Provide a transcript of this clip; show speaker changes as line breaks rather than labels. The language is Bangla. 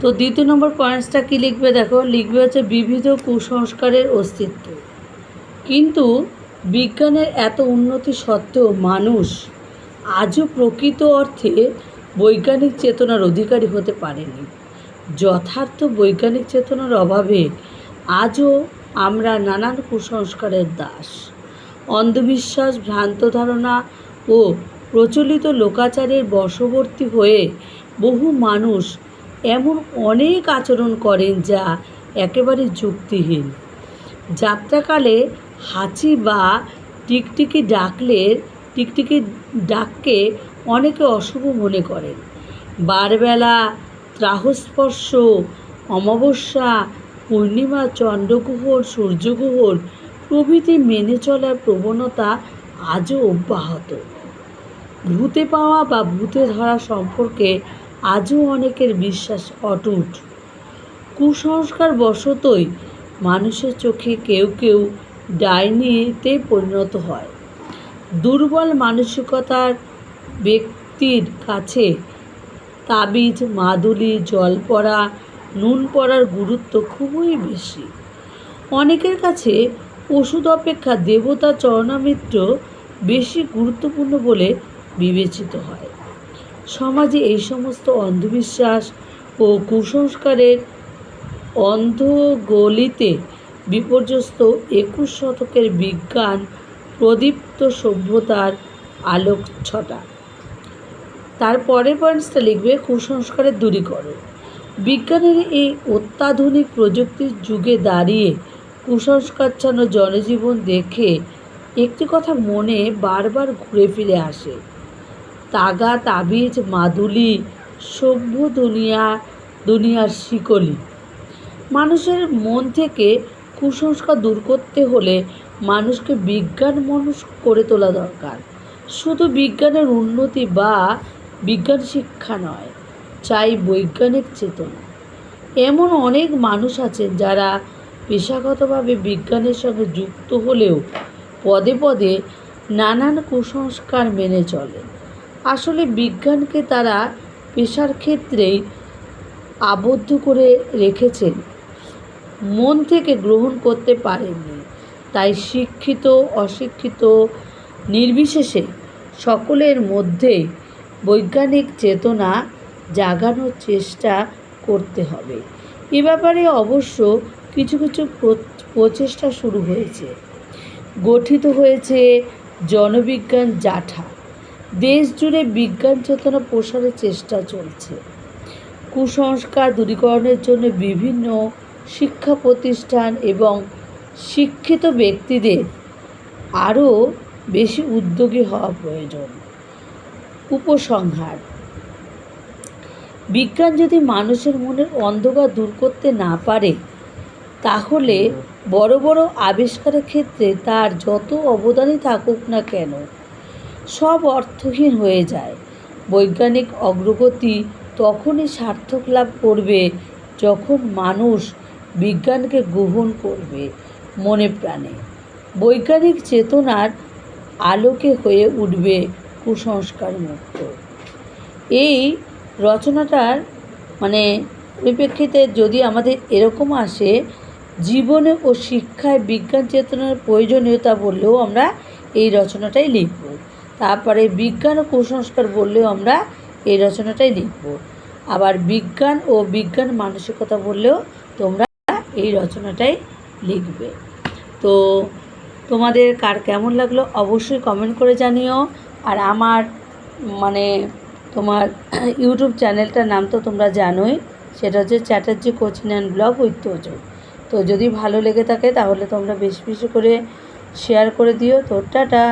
তো দ্বিতীয় নম্বর পয়েন্টসটা কী লিখবে? দেখো, লিখবে হচ্ছে বিবিধ কুসংস্কারের অস্তিত্ব। কিন্তু বিজ্ঞানের এত উন্নতি সত্ত্বেও মানুষ আজও প্রকৃত অর্থে বৈজ্ঞানিক চেতনার অধিকারী হতে পারেনি। যথার্থ বৈজ্ঞানিক চেতনার অভাবে আজও আমরা নানান কুসংস্কারের দাস। অন্ধবিশ্বাস, ভ্রান্ত ধারণা ও প্রচলিত লোকাচারের বশবর্তী হয়ে বহু মানুষ এমন অনেক আচরণ করেন যা একেবারে যুক্তিহীন। যাত্রাকালে হাঁচি বা টিকটিকি ডাকলে, টিকটিকি ডাককে অনেকে অশুভ মনে করেন। বারবেলা, ত্রাহস্পর্শ, অমাবস্যা, পূর্ণিমা চন্দ্রগ্রহণ সূর্যগ্রহণ প্রভৃতি মেনে চলার প্রবণতা আজও অব্যাহত। ভূতে পাওয়া বা ভূতে ধরা সম্পর্কে আজও অনেকের বিশ্বাস অটুট। কুসংস্কার বশতই মানুষের চোখে কেউ কেউ ডাইনিতে পরিণত হয়। দুর্বল মানসিকতার ব্যক্তির কাছে তাবিজ, মাদুলি, জল পড়া, নুন পড়ার গুরুত্ব খুবই বেশি। অনেকের কাছে ওষুধ অপেক্ষা দেবতা চরণামিত্র বেশি গুরুত্বপূর্ণ বলে বিবেচিত হয়। সমাজে এই সমস্ত অন্ধবিশ্বাস ও কুসংস্কারের অন্ধগলিতে বিপর্যস্ত একুশ শতকের বিজ্ঞান প্রদীপ্ত সভ্যতার আলোক ছটা তার পরের পয়েন্টসটা লিখবে, কুসংস্কারের দূরীকরণ। বিজ্ঞানের এই অত্যাধুনিক প্রযুক্তির যুগে দাঁড়িয়ে কুসংস্কারচ্ছন্ন জনজীবন দেখে একটি কথা মনে বারবার ঘুরে ফিরে আসে। তাগা, তাবিজ, মাদুলি, সভ্য দুনিয়া, দুনিয়ার শিকলি। মানুষের মন থেকে কুসংস্কার দূর করতে হলে মানুষকে বিজ্ঞান মানুষ করে তোলা দরকার। শুধু বিজ্ঞানের উন্নতি বা বিজ্ঞান শিক্ষা নয়, চাই বৈজ্ঞানিক চেতনা। এমন অনেক মানুষ আছেন যারা পেশাগতভাবে বিজ্ঞানের সঙ্গে যুক্ত হলেও পদে পদে নানান কুসংস্কার মেনে চলেন। আসলে বিজ্ঞানকে তারা পেশার ক্ষেত্রেই আবদ্ধ করে রেখেছেন। মন থেকে গ্রহণ করতে পারেননি। তাই শিক্ষিত, অশিক্ষিত, নির্বিশেষে সকলের মধ্যে বৈজ্ঞানিক চেতনা জাগানোর চেষ্টা করতে হবে। এ ব্যাপারে অবশ্য কিছু কিছু প্রচেষ্টা শুরু হয়েছে। গঠিত হয়েছে জনবিজ্ঞান জাঠা। দেশ জুড়ে বিজ্ঞান চেতনা প্রসারের চেষ্টা চলছে। কুসংস্কার দূরীকরণের জন্য বিভিন্ন শিক্ষা প্রতিষ্ঠান এবং শিক্ষিত ব্যক্তিদের আরও বেশি উদ্যোগী হওয়া প্রয়োজন। উপসংহার। বিজ্ঞান যদি মানুষের মনের অন্ধকার দূর করতে না পারে, তাহলে বড় বড় আবিষ্কারের ক্ষেত্রে তার যত অবদানই থাকুক না কেন সব অর্থহীন হয়ে যায়। বৈজ্ঞানিক অগ্রগতি তখনই সার্থক লাভ করবে যখন মানুষ বিজ্ঞানকে গ্রহণ করবে মনে প্রাণে। বৈজ্ঞানিক চেতনার আলোকে হয়ে উঠবে কুসংস্কার মুক্ত এই রচনাটার মানে পরিপ্রেক্ষিতে যদি আমাদের এরকম আসে, জীবনে ও শিক্ষায় বিজ্ঞান চেতনার প্রয়োজনীয়তা বললেও আমরা এই রচনাটাই লিখব। তারপরে বিজ্ঞান ও কুসংস্কার বললেও আমরা এই রচনাটাই লিখব। আবার বিজ্ঞান ও বিজ্ঞান মানসিকতা বললেও তোমরা এই রচনাটাই লিখবে। তো তোমাদের কার কেমন লাগল অবশ্যই কমেন্ট করে জানিও। আর আমার মানে তোমার ইউটিউব চ্যানেলটার নাম তো তোমরা জানোই, সেটা হচ্ছে Chatterjee coaching and blog with তো যদি ভালো লেগে থাকে তাহলে তোমরা বেশি বেশি করে শেয়ার করে দিও। তো টাটা।